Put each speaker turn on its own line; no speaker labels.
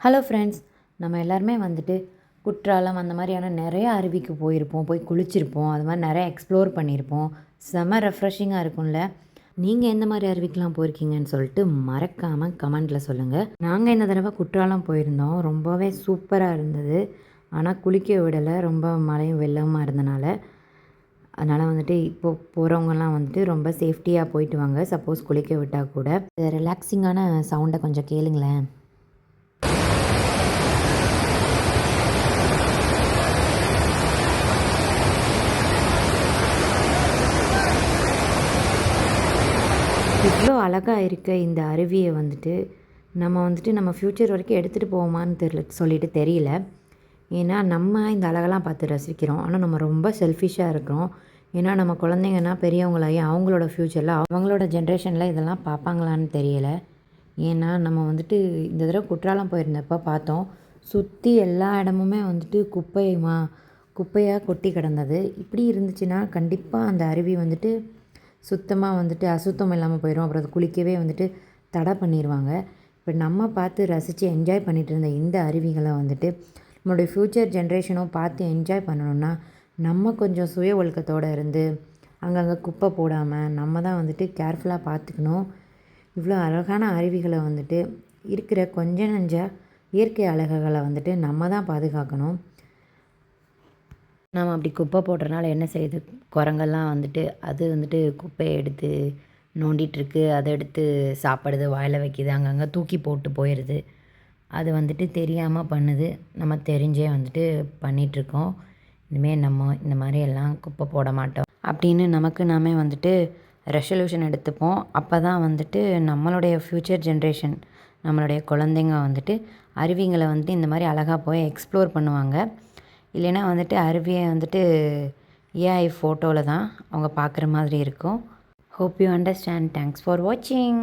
Hello friends நம்ம எல்லாருமே வந்துட்டு குற்றாலம் அந்த மாதிரியான நிறைய அருவிக்கு போயிருப்போம் போய் குளிச்சிருப்போம் அது மாதிரி நிறைய எக்ஸ்ப்ளோர் பண்ணியிருப்போம். செம ரெஃப்ரெஷிங்காக இருக்கும்ல. நீங்கள் எந்த மாதிரி அருவிக்கெலாம் போயிருக்கீங்கன்னு சொல்லிட்டு மறக்காமல் கமெண்ட்டில் சொல்லுங்கள் நாங்கள் இந்த தடவை குற்றாலம் போயிருந்தோம். ரொம்பவே சூப்பராக இருந்தது. ஆனால் குளிக்க விடலை. ரொம்ப மழையும் வெள்ளமாக இருந்தனால. அதனால் வந்துட்டு இப்போ போகிறவங்கலாம் வந்துட்டு ரொம்ப சேஃப்டியாக போயிட்டு வாங்க. சப்போஸ் குளிக்க விட்டால் கூட. ரிலாக்ஸிங்கான சவுண்டை கொஞ்சம் கேளுங்களேன். இவ்வளோ அழகாக இருக்க இந்த அருவியை வந்துட்டு நம்ம வந்துட்டு நம்ம ஃப்யூச்சர் வரைக்கும் எடுத்துகிட்டு போவோமான்னு தெரியல சொல்லிட்டு தெரியல. ஏன்னா நம்ம இந்த அழகெல்லாம் பார்த்து ரசிக்கிறோம். ஆனால் நம்ம ரொம்ப செல்ஃபிஷாக இருக்கிறோம். ஏன்னா நம்ம குழந்தைங்கன்னா பெரியவங்களாகி அவங்களோட ஃப்யூச்சரில் அவங்களோட ஜென்ரேஷனில் இதெல்லாம் பார்ப்பாங்களான்னு தெரியலை. ஏன்னா நம்ம வந்துட்டு இந்த தடவை குற்றாலம் போயிருந்தப்போ பார்த்தோம் சுற்றி எல்லா இடமுமே வந்துட்டு குப்பையுமா குப்பையாக கொட்டி கிடந்தது. இப்படி இருந்துச்சுன்னா கண்டிப்பாக அந்த அருவி வந்துட்டு சுத்தமாக வந்துட்டு அசுத்தம் இல்லாமல் போயிடும் அப்புறம் அது குளிக்கவே வந்துட்டு தடை பண்ணிடுவாங்க இப்போ நம்ம பார்த்து ரசித்து என்ஜாய் பண்ணிகிட்டு இருந்த இந்த அருவிகளை வந்துட்டு நம்மளுடைய ஃப்யூச்சர் ஜென்ரேஷனும் பார்த்து என்ஜாய் பண்ணணுன்னா நம்ம கொஞ்சம் சுய ஒழுக்கத்தோடு இருந்து அங்கங்கே குப்பை போடாமல் நம்ம தான் வந்துட்டு கேர்ஃபுல்லாக பார்த்துக்கணும். இவ்வளோ அழகான அருவிகளை வந்துட்டு இருக்கிற கொஞ்ச நஞ்ச இயற்கை அழகுகளை வந்துட்டு நம்ம தான் பாதுகாக்கணும். நம்ம அப்படி குப்பை போடுறனால என்ன செய்யுது? குரங்கெல்லாம் வந்துட்டு அது வந்துட்டு குப்பையை எடுத்து நோண்டிகிட்ருக்கு அதை எடுத்து சாப்பிடுது வாயில் வைக்கிது அங்கங்கே தூக்கி போட்டு போயிடுது. அது வந்துட்டு தெரியாமல் பண்ணுது. நம்ம தெரிஞ்சே வந்துட்டு பண்ணிகிட்ருக்கோம் இனிமேல் நம்ம இந்த மாதிரி எல்லாம் குப்பை போட மாட்டோம். அப்படின்னு நமக்கு நாமே வந்துட்டு ரெசல்யூஷன் எடுத்துப்போம். அப்போ தான் வந்துட்டு நம்மளுடைய ஃப்யூச்சர் ஜென்ரேஷன் நம்மளுடைய குழந்தைங்க வந்துட்டு அருவிங்களை வந்துட்டு இந்த மாதிரி அழகாக போய் எக்ஸ்ப்ளோர் பண்ணுவாங்க. இல்லைன்னா வந்துட்டு அருவியை வந்துட்டு ஏஐ ஃபோட்டோவில் தான் அவங்க பார்க்குற மாதிரி இருக்கும். Hope you understand thanks for வாட்சிங்